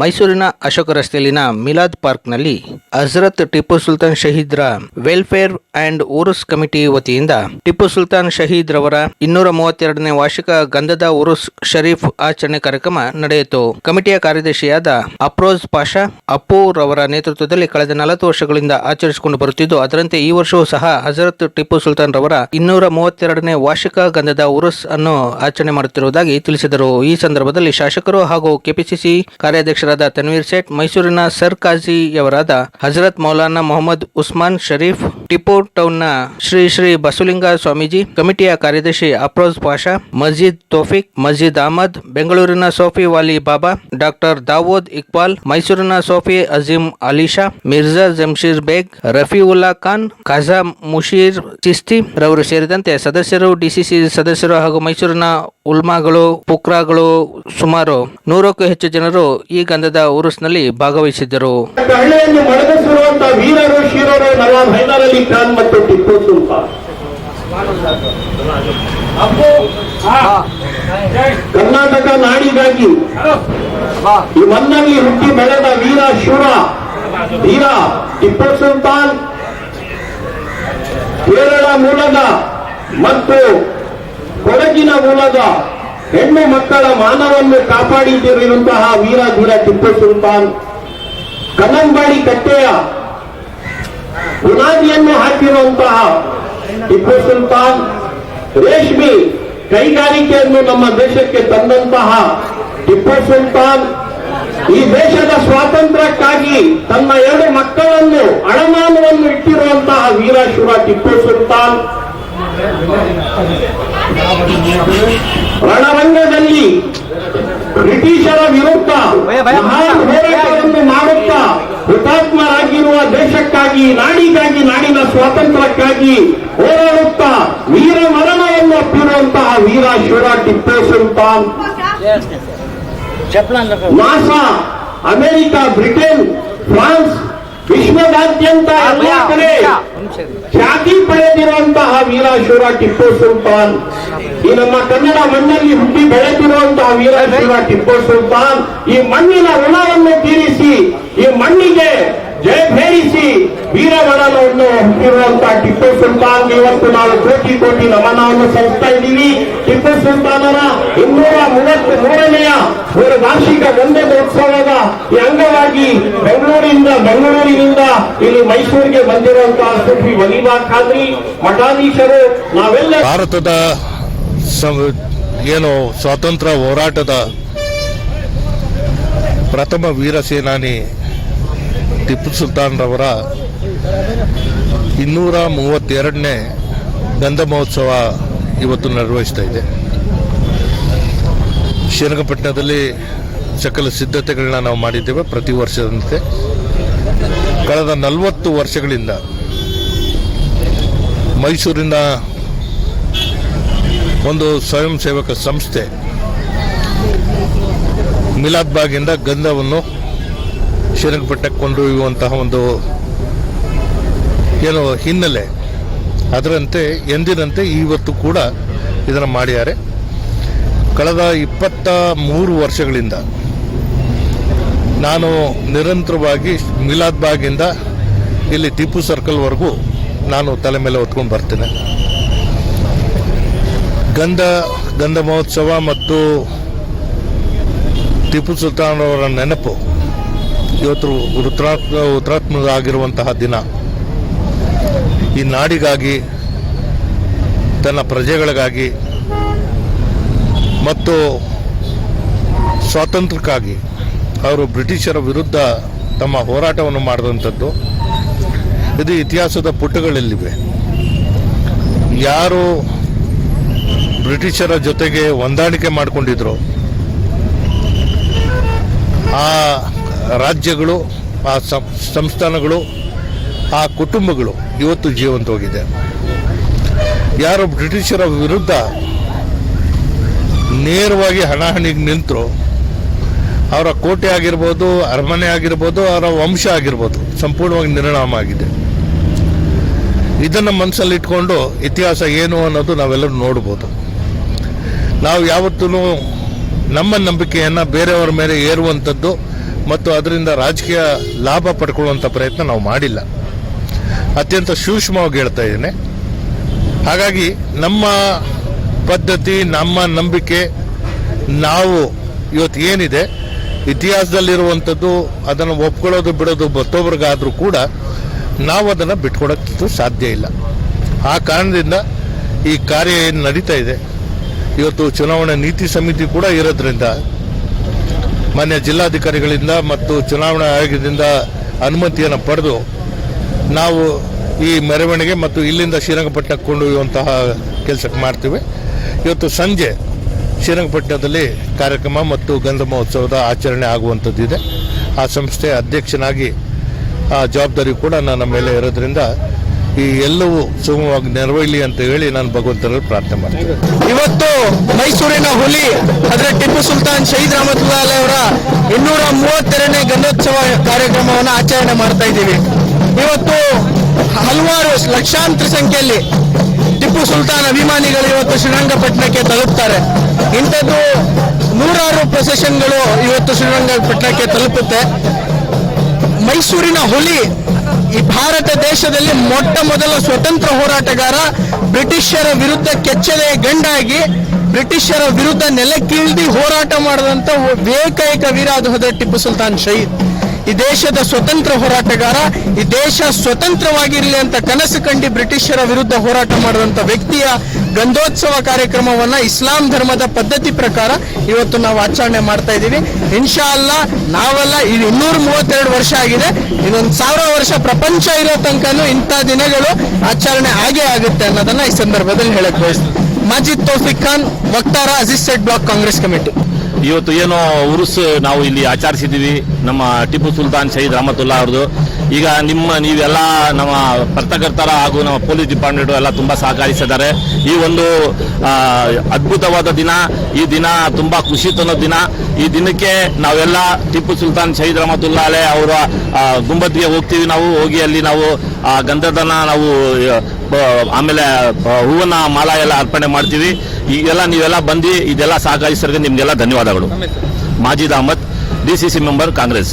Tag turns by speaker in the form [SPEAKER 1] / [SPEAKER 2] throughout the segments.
[SPEAKER 1] ಮೈಸೂರಿನ ಅಶೋಕ ರಸ್ತೆಯಲ್ಲಿನ ಮಿಲಾದ್ ಪಾರ್ಕ್ನಲ್ಲಿ ಹಜರತ್ ಟಿಪ್ಪು ಸುಲ್ತಾನ್ ಶಹೀದ್ರ ವೆಲ್ಫೇರ್ ಅಂಡ್ ಉರುಸ್ ಕಮಿಟಿ ವತಿಯಿಂದ ಟಿಪ್ಪು ಸುಲ್ತಾನ್ ಶಹೀದ್ ರವರ ಇನ್ನೂರ ಮೂವತ್ತೆರಡನೇ ವಾರ್ಷಿಕ ಗಂಧದ ಉರುಸ್ ಶರೀಫ್ ಆಚರಣೆ ಕಾರ್ಯಕ್ರಮ ನಡೆಯಿತು. ಕಮಿಟಿಯ ಕಾರ್ಯದರ್ಶಿಯಾದ ಅಪ್ರೋಜ್ ಪಾಷಾ ಅಪ್ಪು ರವರ ನೇತೃತ್ವದಲ್ಲಿ ಕಳೆದ ನಲವತ್ತು ವರ್ಷಗಳಿಂದ ಆಚರಿಸಿಕೊಂಡು ಬರುತ್ತಿದ್ದು, ಅದರಂತೆ ಈ ವರ್ಷವೂ ಸಹ ಹಜರತ್ ಟಿಪ್ಪು ಸುಲ್ತಾನ್ ರವರ ಇನ್ನೂರ ಮೂವತ್ತೆರಡನೇ ವಾರ್ಷಿಕ ಗಂಧದ ಉರುಸ್ ಅನ್ನು ಆಚರಣೆ ಮಾಡುತ್ತಿರುವುದಾಗಿ ತಿಳಿಸಿದರು. ಈ ಸಂದರ್ಭದಲ್ಲಿ ಶಾಸಕರು ಹಾಗೂ ಕೆಪಿಸಿಸಿ ಕಾರ್ಯಾಧ್ಯಕ್ಷರಾದ ತನ್ವೀರ್ ಸೇಠ್, ಮೈಸೂರಿನ ಸರ್ ಕಾಜಿಯವರಾದ ಹಜರತ್ ಮೌಲಾನಾ ಮೊಹಮ್ಮದ್ ಉಸ್ಮಾನ್ ಶರೀಫ್, ಟಿಪ್ಪು ಟೌನ್ನ ಶ್ರೀ ಶ್ರೀ ಬಸುಲಿಂಗ ಸ್ವಾಮೀಜಿ, ಕಮಿಟಿಯ ಕಾರ್ಯದರ್ಶಿ ಅಫ್ರೋಜ್ ಪಾಷಾ, ಮಸ್ಜಿದ್ ತೋಫಿಕ್, ಮಸ್ಜಿದ್ ಅಹಮದ್, ಬೆಂಗಳೂರಿನ ಸೋಫಿ ವಾಲಿ ಬಾಬಾ, ಡಾಕ್ಟರ್ ದಾವೋದ್ ಇಕ್ಬಾಲ್, ಮೈಸೂರಿನ ಸೋಫಿ ಅಜೀಂ ಅಲಿಶಾ, ಮಿರ್ಜಾ ಜಮ್ಶೀರ್ ಬೇಗ್, ರಫೀವುಲ್ಲಾ ಖಾನ್, ಖಾಜಾ ಮುಷೀರ್ ಚಿಸ್ತಿ ರವರು ಸೇರಿದಂತೆ ಸದಸ್ಯರು, ಡಿಸಿಸಿ ಸದಸ್ಯರು ಹಾಗೂ ಮೈಸೂರಿನ ಉಲ್ಮಾಗಳು ಪುಕ್ರಾಗಳು ಸುಮಾರು ನೂರಕ್ಕೂ ಹೆಚ್ಚು ಜನರು ಈ ಗಂಧದ ಉರುಸ್ನಲ್ಲಿ ಭಾಗವಹಿಸಿದ್ದರು.
[SPEAKER 2] ಕರ್ನಾಟಕ ನಾಡಿಗಾಗಿ ಈ ಮಣ್ಣಲ್ಲಿ ಹುಟ್ಟಿ ಬೆಳೆದ ವೀರ ಶೂರ ವೀರ ಟಿಪ್ಪು ಸುಲ್ತಾನ್ ಕೇರಳ ಮೂಲದ ಮತ್ತು ಕೊಡಗಿನ ಮೂಲದ ಹೆಣ್ಣು ಮಕ್ಕಳ ಮಾನವನ್ನು ಕಾಪಾಡಿದಿರುವಂತಹ ವೀರ ಧೀರ ಟಿಪ್ಪು ಸುಲ್ತಾನ್. ಕನಂಬಾಡಿ ಕಟ್ಟೆಯ ಬುನಾದಿಯನ್ನು ಹಾಕಿರುವಂತಹ ಟಿಪ್ಪು ಸುಲ್ತಾನ್ ರೇಷ್ಮೆ ಕೈಗಾರಿಕೆಯನ್ನು ನಮ್ಮ ದೇಶಕ್ಕೆ ತಂದಂತಹ ಟಿಪ್ಪು ಸುಲ್ತಾನ್ ಈ ದೇಶದ ಸ್ವಾತಂತ್ರ್ಯಕ್ಕಾಗಿ ತನ್ನ ಎರಡು ಮಕ್ಕಳನ್ನು ಅಡಮಾನವನ್ನು ಇಟ್ಟಿರುವಂತಹ ವೀರಶೂರ ಟಿಪ್ಪು ಸುಲ್ತಾನ್. ರಣರಂಗದಲ್ಲಿ ಬ್ರಿಟಿಷರ ವಿರುದ್ಧ ಮಹಾನ್ ಹೋರಾಟವನ್ನು ಮಾಡುತ್ತಾ ಹುತಾತ್ಮರಾಗಿರುವ ದೇಶಕ್ಕಾಗಿ ನಾಡಿಗಾಗಿ ನಾಡಿನ ಸ್ವಾತಂತ್ರ್ಯಕ್ಕಾಗಿ ಹೋರಾಡುತ್ತಾ ವೀರ ಮರಣವನ್ನು ಅಪ್ಪಿರುವಂತಹ ವೀರ ಶಿವರ Tipu Sultan. NASA America Britain France ವಿಶ್ವದಾದ್ಯಂತ ಎಲ್ಲ ಕಡೆ ಖ್ಯಾತಿ ಪಡೆದಿರುವಂತಹ ವೀರಶೂರ ಟಿಪ್ಪು ಸುಲ್ತಾನ್. ಈ ನಮ್ಮ ಕನ್ನಡ ಮಣ್ಣಲ್ಲಿ ಹುಟ್ಟಿ ಬೆಳೆದಿರುವಂತಹ ವೀರಶೂರ ಟಿಪ್ಪು ಸುಲ್ತಾನ್ ಈ ಮಣ್ಣಿನ ಋಣವನ್ನು ತೀರಿಸಿ ಈ ಮಣ್ಣಿಗೆ ಜಯಭೇರಿಸಿ ವೀರಮರಣವನ್ನು ಹುಟ್ಟಿರುವಂತಹ ಟಿಪ್ಪು ಸುಲ್ತಾನ್ ಇವತ್ತು ನಾವು ಕೋಟಿ ಕೋಟಿ ನಮನವನ್ನು ಸಲ್ಲಿಸ್ತಾ ಇದ್ದೀವಿ. ಟಿಪ್ಪು ಸುಲ್ತಾನರ ಇನ್ನೂರ ಮೂವತ್ತ್ ಮೂರನೆಯ ಒಂದು ವಾರ್ಷಿಕ ಗಂಧದ ಉತ್ಸವದ ಈ ಅಂಗವಾಗಿ ಬೆಂಗಳೂರಿನಿಂದ ಬೆಂಗಳೂರಿನಿಂದ ಇಲ್ಲಿ ಮೈಸೂರಿಗೆ ಬಂದಿರುವಂತಹ ಸುಫಿ ವಲೀಬಾ ಖಾದ್ರಿ ಮಠಾಧೀಶರು, ನಾವೆಲ್ಲ
[SPEAKER 3] ಭಾರತದ ಏನು ಸ್ವಾತಂತ್ರ್ಯ ಹೋರಾಟದ ಪ್ರಥಮ ವೀರ ಸೇನಾನಿ ಟಿಪ್ಪು ಸುಲ್ತಾನ್ ರವರ ಇನ್ನೂರ ಮೂವತ್ತೆರಡನೇ ಗಂಧ ಮಹೋತ್ಸವ ಇವತ್ತು ನಿರ್ವಹಿಸ್ತಾ ಇದೆ. ಶ್ರೀರಂಗಪಟ್ಟಣದಲ್ಲಿ ಸಕಲ ಸಿದ್ಧತೆಗಳನ್ನ ನಾವು ಮಾಡಿದ್ದೇವೆ ಪ್ರತಿ ವರ್ಷದಂತೆ. ಕಳೆದ ನಲವತ್ತು ವರ್ಷಗಳಿಂದ ಮೈಸೂರಿನ ಒಂದು ಸ್ವಯಂ ಸೇವಕ ಸಂಸ್ಥೆ ಮಿಲಾದ್ ಬಾಗಿಂದ ಗಂಧವನ್ನು ಶ್ರೀರಂಗಪಟ್ಟಣಕ್ಕೆ ಕೊಂಡೊಯ್ಯುವಂತಹ ಒಂದು ಏನು ಹಿನ್ನೆಲೆ. ಅದರಂತೆ ಎಂದಿನಂತೆ ಇವತ್ತು ಕೂಡ ಇದನ್ನು ಮಾಡಿದ್ದಾರೆ. ಕಳೆದ ಇಪ್ಪತ್ತ ಮೂರು ವರ್ಷಗಳಿಂದ ನಾನು ನಿರಂತರವಾಗಿ ಮಿಲಾದ್ ಬಾಗಿಂದ ಇಲ್ಲಿ ಟಿಪ್ಪು ಸರ್ಕಲ್ವರೆಗೂ ನಾನು ತಲೆ ಮೇಲೆ ಹೊತ್ಕೊಂಡು ಬರ್ತೇನೆ. ಗಂಧ ಗಂಧ ಮಹೋತ್ಸವ ಮತ್ತು ಟಿಪ್ಪು ಸುಲ್ತಾನ್ ಅವರ ನೆನಪು ಇವತ್ತು ಹುತಾತ್ಮ ಆಗಿರುವಂತಹ ದಿನ. ಈ ನಾಡಿಗಾಗಿ, ತನ್ನ ಪ್ರಜೆಗಳಿಗಾಗಿ, ಮತ್ತು ಸ್ವಾತಂತ್ರ್ಯಕ್ಕಾಗಿ ಅವರು ಬ್ರಿಟಿಷರ ವಿರುದ್ಧ ತಮ್ಮ ಹೋರಾಟವನ್ನು ಮಾಡಿದಂಥದ್ದು. ಇದು ಇತಿಹಾಸದ ಪುಟಗಳಲ್ಲಿವೆ. ಯಾರು ಬ್ರಿಟಿಷರ ಜೊತೆಗೆ ಹೊಂದಾಣಿಕೆ ಮಾಡಿಕೊಂಡಿದ್ರು, ಆ ರಾಜ್ಯಗಳು, ಆ ಸಂಸ್ಥಾನಗಳು, ಆ ಕುಟುಂಬಗಳು ಇವತ್ತು ಜೀವಂತವಾಗಿದೆ. ಯಾರು ಬ್ರಿಟಿಷರ ವಿರುದ್ಧ ನೇರವಾಗಿ ಹಣಾಹಣಿಗೆ ನಿಂತರು, ಅವರ ಕೋಟೆ ಆಗಿರ್ಬೋದು, ಅರಮನೆ ಆಗಿರ್ಬೋದು, ಅವರ ವಂಶ ಆಗಿರ್ಬೋದು, ಸಂಪೂರ್ಣವಾಗಿ ನಿರ್ಣಾಮ ಆಗಿದೆ. ಇದನ್ನು ಮನಸ್ಸಲ್ಲಿ ಇಟ್ಕೊಂಡು ಇತಿಹಾಸ ಏನು ಅನ್ನೋದು ನಾವೆಲ್ಲರೂ ನೋಡ್ಬೋದು. ನಾವು ಯಾವತ್ತೂ ನಮ್ಮ ನಂಬಿಕೆಯನ್ನು ಬೇರೆಯವರ ಮೇಲೆ ಏರುವಂಥದ್ದು ಮತ್ತು ಅದರಿಂದ ರಾಜಕೀಯ ಲಾಭ ಪಡ್ಕೊಳ್ಳುವಂಥ ಪ್ರಯತ್ನ ನಾವು ಮಾಡಿಲ್ಲ. ಅತ್ಯಂತ ಸೂಕ್ಷ್ಮವಾಗಿ ಹೇಳ್ತಾ ಇದ್ದೇನೆ. ಹಾಗಾಗಿ ನಮ್ಮ ಪದ್ಧತಿ, ನಮ್ಮ ನಂಬಿಕೆ, ನಾವು ಇವತ್ತು ಏನಿದೆ, ಇತಿಹಾಸದಲ್ಲಿರುವಂಥದ್ದು, ಅದನ್ನು ಒಪ್ಕೊಳ್ಳೋದು, ಬಿಡೋದು, ಮತ್ತೊಬ್ರಿಗಾದರೂ ಕೂಡ ನಾವು ಅದನ್ನು ಬಿಟ್ಕೊಡೋಕ್ಕೆ ಸಾಧ್ಯ ಇಲ್ಲ. ಆ ಕಾರಣದಿಂದ ಈ ಕಾರ್ಯ ಏನು ನಡೀತಾ ಇದೆ, ಇವತ್ತು ಚುನಾವಣಾ ನೀತಿ ಸಮಿತಿ ಕೂಡ ಇರೋದ್ರಿಂದ ಮಾನ್ಯ ಜಿಲ್ಲಾಧಿಕಾರಿಗಳಿಂದ ಮತ್ತು ಚುನಾವಣಾ ಆಯೋಗದಿಂದ ಅನುಮತಿಯನ್ನು ಪಡೆದು ನಾವು ಈ ಮೆರವಣಿಗೆ ಮತ್ತು ಇಲ್ಲಿಂದ ಶ್ರೀರಂಗಪಟ್ಟಣಕ್ಕೆ ಕೊಂಡೊಯ್ಯುವಂತಹ ಕೆಲಸಕ್ಕೆ ಮಾಡ್ತೀವಿ. ಇವತ್ತು ಸಂಜೆ ಶ್ರೀರಂಗಪಟ್ಟಣದಲ್ಲಿ ಕಾರ್ಯಕ್ರಮ ಮತ್ತು ಗಂಧ ಮಹೋತ್ಸವದ ಆಚರಣೆ ಆಗುವಂಥದ್ದಿದೆ ಆ ಸಂಸ್ಥೆಯ ಅಧ್ಯಕ್ಷನಾಗಿ ಆ ಜವಾಬ್ದಾರಿ ಕೂಡ ನನ್ನ ಮೇಲೆ ಇರೋದ್ರಿಂದ ಈ ಎಲ್ಲವೂ ಸುಗಮವಾಗಿ ನೆರವೇರಲಿ ಅಂತ ಹೇಳಿ ನಾನು ಭಗವಂತನಲ್ಲಿ ಪ್ರಾರ್ಥನೆ ಮಾಡ್ತೇನೆ.
[SPEAKER 4] ಇವತ್ತು ಮೈಸೂರಿನ ಹುಲಿ, ಅದರ ಟಿಪ್ಪು ಸುಲ್ತಾನ್ ಶಹೀದ್ ರಹಮತುಲ್ಲಾ ಅಲಿ ಅವರ ಇನ್ನೂರ ಮೂವತ್ತೆರಡನೇ ಗಣೋತ್ಸವ ಕಾರ್ಯಕ್ರಮವನ್ನು ಆಚರಣೆ ಮಾಡ್ತಾ ಇದ್ದೀವಿ. ಇವತ್ತು ಹಲವಾರು ಲಕ್ಷಾಂತರ ಸಂಖ್ಯೆಯಲ್ಲಿ ಟಿಪ್ಪು ಸುಲ್ತಾನ್ ಅಭಿಮಾನಿಗಳು ಇವತ್ತು ಶ್ರೀರಂಗಪಟ್ಟಣಕ್ಕೆ ತಲುಪ್ತಾರೆ. ಇಂಥದ್ದು ನೂರಾರು ಪ್ರೊಸೆಷನ್ಗಳು ಇವತ್ತು ಶ್ರೀರಂಗಪಟ್ಟಣಕ್ಕೆ ತಲುಪುತ್ತೆ. ಮೈಸೂರಿನ ಹುಲಿ ಈ ಭಾರತ ದೇಶದಲ್ಲಿ ಮೊಟ್ಟ ಮೊದಲ ಸ್ವತಂತ್ರ ಹೋರಾಟಗಾರ ಬ್ರಿಟಿಷರ ವಿರುದ್ಧ ಕೆಚ್ಚಲೆಯ ಗಂಡಾಗಿ ಬ್ರಿಟಿಷರ ವಿರುದ್ಧ ನೆಲಕ್ಕಿಳಿದು ಹೋರಾಟ ಮಾಡಿದಂತ ಒ- ಏಕೈಕ ವೀರ ಅದು ಹೋದ ಟಿಪ್ಪು ಸುಲ್ತಾನ್ ಶಹೀದ್. ಈ ದೇಶದ ಸ್ವತಂತ್ರ ಹೋರಾಟಗಾರ, ಈ ದೇಶ ಸ್ವತಂತ್ರವಾಗಿರಲಿ ಅಂತ ಕನಸು ಕಂಡು ಬ್ರಿಟಿಷರ ವಿರುದ್ಧ ಹೋರಾಟ ಮಾಡಿದಂತ ವ್ಯಕ್ತಿಯ ಗಂಧೋತ್ಸವ ಕಾರ್ಯಕ್ರಮವನ್ನ ಇಸ್ಲಾಂ ಧರ್ಮದ ಪದ್ಧತಿ ಪ್ರಕಾರ ಇವತ್ತು ನಾವು ಆಚರಣೆ ಮಾಡ್ತಾ ಇದ್ದೀವಿ. ಇನ್ಶಾ ಅಲ್ಲ ನಾವೆಲ್ಲ ಇದು ಇನ್ನೂರ ಮೂವತ್ತೆರಡು ವರ್ಷ ಆಗಿದೆ. ಇನ್ನೊಂದು ಸಾವಿರ ವರ್ಷ ಪ್ರಪಂಚ ಇರೋ ತನಕನೂ ಇಂಥ ದಿನಗಳು ಆಚರಣೆ ಆಗೇ ಆಗುತ್ತೆ ಅನ್ನೋದನ್ನ ಈ ಸಂದರ್ಭದಲ್ಲಿ ಹೇಳಕ್ ಬಯಸ್ತೀನಿ. ಮಾಜಿದ್ ತೌಫಿಕ್ ಖಾನ್, ವಕ್ತಾರ ಅಸಿಸ್ಟೆಂಟ್ ಬ್ಲಾಕ್ ಕಾಂಗ್ರೆಸ್ ಕಮಿಟಿ.
[SPEAKER 5] ಇವತ್ತು ಏನೋ ಉರುಸ್ ನಾವು ಇಲ್ಲಿ ಆಚರಿಸಿದ್ದೀವಿ. ನಮ್ಮ ಟಿಪ್ಪು ಸುಲ್ತಾನ್ ಶಹೀದ್ ರಹಮತುಲ್ಲಾ ಅವ್ರದ್ದು. ಈಗ ನಿಮ್ಮ ನೀವೆಲ್ಲ ನಮ್ಮ ಪತ್ರಕರ್ತರ ಹಾಗೂ ನಮ್ಮ ಪೊಲೀಸ್ ಡಿಪಾರ್ಟ್ಮೆಂಟ್ ಎಲ್ಲ ತುಂಬಾ ಸಹಕರಿಸಿದ್ದಾರೆ. ಈ ಒಂದು ಅದ್ಭುತವಾದ ದಿನ ಈ ದಿನ ತುಂಬಾ ಖುಷಿ ತನ್ನೋ ದಿನ. ಈ ದಿನಕ್ಕೆ ನಾವೆಲ್ಲ ಟಿಪ್ಪು ಸುಲ್ತಾನ್ ಶಹೀದ್ ರಹಮತ್ತುಲ್ಲಾ ಅಲೆ ಅವರ ಗುಂಬದ್ಗೆ ಹೋಗ್ತೀವಿ ನಾವು. ಹೋಗಿ ಅಲ್ಲಿ ನಾವು ಆ ಗಂಧದನ್ನ ನಾವು ಆಮೇಲೆ ಹೂವನ್ನ ಮಾಲ ಎಲ್ಲ ಅರ್ಪಣೆ ಮಾಡ್ತೀವಿ. ಈಗೆಲ್ಲ ನೀವೆಲ್ಲ ಬಂದು ಇದೆಲ್ಲ ಸಹಕರಿಸಿದ್ರೆ ನಿಮ್ಗೆಲ್ಲ ಧನ್ಯವಾದಗಳು. Majid Ahmed D C C member Congress.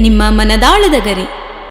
[SPEAKER 6] ನಿಮ್ಮ ಮನದಾಳದ ಗರಿ.